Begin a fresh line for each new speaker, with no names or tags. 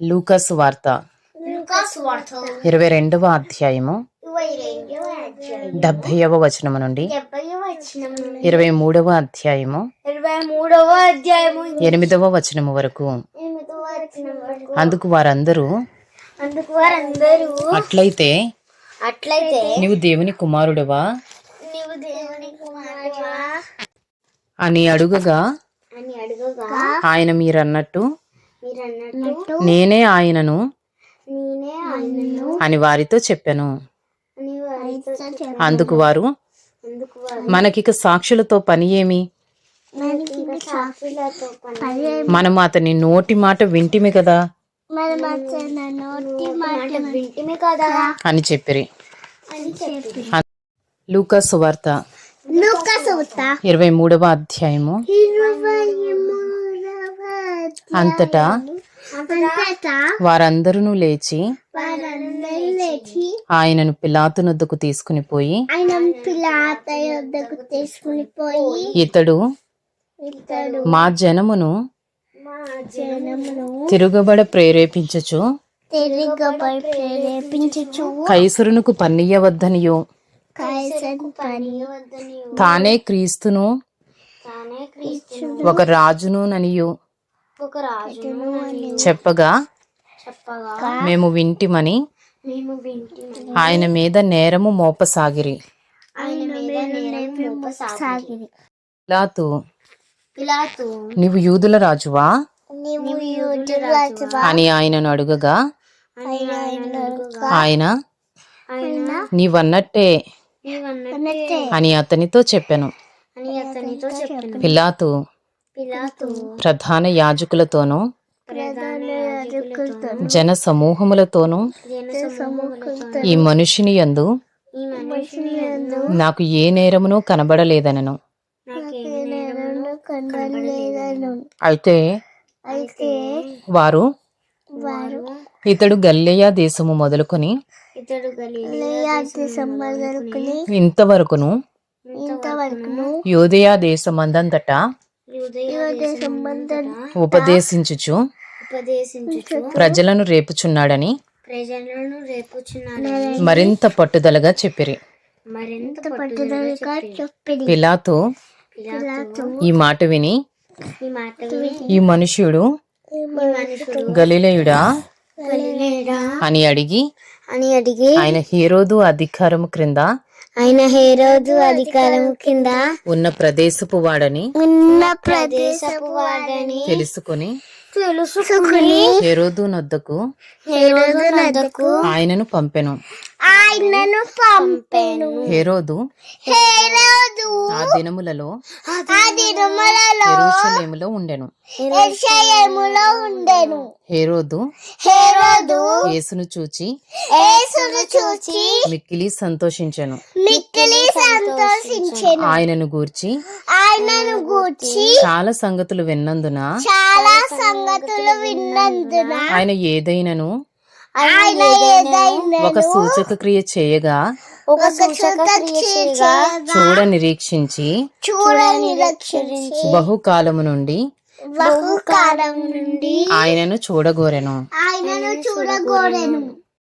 లూకాసు వార్త. ఇరవై రెండవ అధ్యాయము. డెబ్భైవ వచనము నుండి. ఇరవై మూడవ అధ్యాయము. ఎనిమిదవ వచనము వరకు. అందుకు వారందరూ అట్లయితే
అట్లయితే
నీవు దేవుని కుమారుడవా? అని అడుగగా ఆయన మీరన్నట్టు
మీరు అన్నట్టు
నేనే ఆయనను
నేనే ఆయనను
అని వారితో చెప్పాను. అందుకు వారు మనకిక సాక్షులతో పని ఏమి? మనము అతని నోటి మాట వింటిమి కదా?
మనం అతని నోటి మాట వింటిమే కదా?
అని చెప్పిరి.
అని చెప్పి
లూకాసు వార్త
లూకాసు వార్త
ఇరవై మూడవ అధ్యాయము. అంతటా వారందరూ లేచి ఆయనను పిలాతునొద్దకు తీసుకుని పోయి ఇతడు మా జనమును తిరుగుబడ ప్రేరేపించుచు
తిరిగబడి ప్రేరేపించుచు
కైసరునకు పన్నియవద్దనియు తానే క్రీస్తును
తానే క్రీస్తు
ఒక రాజును ననియు చెప్పగా
చెప్పగా
మేము వింటిమని ఆయన మీద నేరము మోపసాగిరి.
ఆయన మీద సాగిరి
పిలాతు
పిలాతు
నీవు యూదుల రాజువా? అని ఆయనను అడుగగా
ఆయన ఆయనగా
ఆయన
ఆయన
నీవన్నట్టే. అని అతనితో చెప్పాను.
అని అతనితో చెప్పాను.
పిలాతు
పిలాతు
ప్రధాన యాజకులతోనూ జన సమూహములతోనూ ఈ మనుషుని యందు నాకు ఏ నేరమును కనబడలేదనను. అయితే వారు ఇతడు గల్లేయా దేశము మొదలుకొని ఇంతవరకును యోదయా దేశమందంతటా ఉపదేశించుచు.
ఉపదేశించుచు.
ప్రజలను రేపుచున్నాడని
ప్రజలను రేపుచున్నాడని
మరింత పట్టుదలగా చెప్పిరి.
మరింత పట్టుదలగా చెప్పింది పిలాతు
ఈ మాట విని.
ఈ మాట విని
ఈ మనుష్యుడు
ఈ మనుషుడు
గలిలయుడా?
గలిలేడా
అని అడిగి
అని అడిగి
ఆయన హీరోదు అధికారము క్రింద
ఆయన హేరోదు అధికారం కింద
ఉన్న ప్రదేశపు వాడని
ఉన్న ప్రదేశపు వాడని
తెలుసుకొని
తెలుసుకుని
హేరోదు నొద్దకు
హేరోదు నద్దకు
ఆయనను పంపెను.
ఆయనను పంపెను.
హేరోదు.
హేరోదు
ఆ దినములలో
ఆ దినములలో
యెరూషలేములో ఉండెను.
యెరూషలేములో ఉండెను.
హేరోదు
హేరోదు
యేసును చూచి
యేసును చూచి
మిక్కిలి సంతోషించెను.
మిక్కిలి సంతోషించెను.
ఆయనను గూర్చి
ఆయనను గూర్చి
చాలా సంగతులు విన్నందున
చాలా సంగతులు విన్నందున
ఆయన ఏదైనను
ఆయన ఏదైనా
ఒక సూచక క్రియ చేయగా
ఒక సూచక క్రియగా
చూడ నిరీక్షించి
చూడ నిరక్షరించి
బహుకాలము నుండి
బహుకాలం నుండి
ఆయనను చూడగోరెను.
ఆయనను చూడగోరెను.